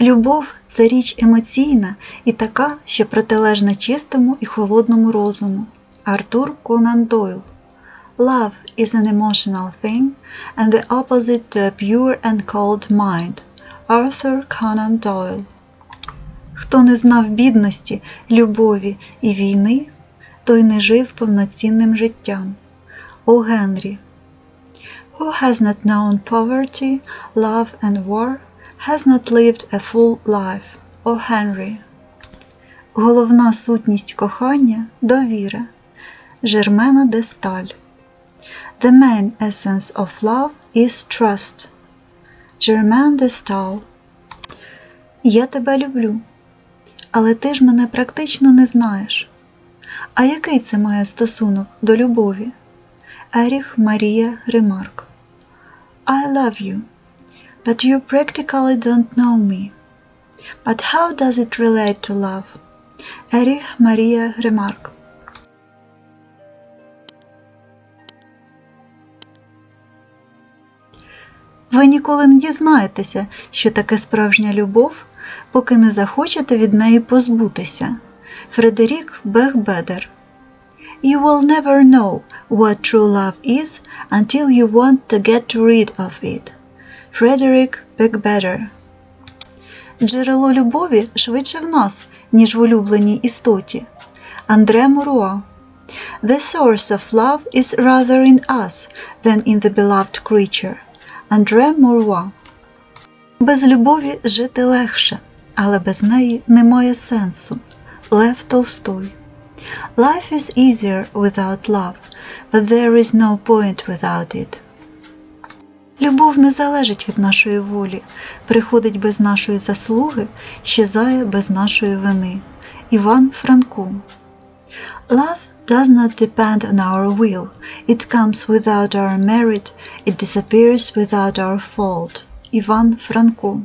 Любов це річ емоційна і така, що протилежна чистому і холодному розуму. Артур Конан Дойл Love is an emotional thing and the opposite to a pure and cold mind. Arthur Conan Doyle Хто не знав бідності, любові і війни, той не жив повноцінним життям. О Генрі Who has not known poverty, love and war, has not lived a full life. О Генрі. Головна сутність кохання довіра. Жермена де Сталь. The main essence of love is trust. Germain de Stael. Я тебе люблю. Але ти ж мене практично не знаєш. А який це має стосунок до любові? Еріх Марія Ремарк. I love you, but you practically don't know me. But how does it relate to love? Еріх Марія Ремарк. Ви ніколи не дізнаєтеся, що таке справжня любов, поки не захочете від неї позбутися. Фредерік Бехбедер You will never know what true love is until you want to get rid of it. Фредерік Бекбедер Джерело любові швидше в нас, ніж в улюбленій істоті. Андре Муруа The source of love is rather in us than in the beloved creature. Андре Муруа Без любові жити легше, але без неї немає сенсу. Лев Толстой Life is easier without love, but there is no point without it. Любов не залежить від нашої волі, приходить без нашої заслуги, щезає без нашої вини. Іван Франко Love does not depend on our will. It comes without our merit, it disappears without our fault. Іван Франко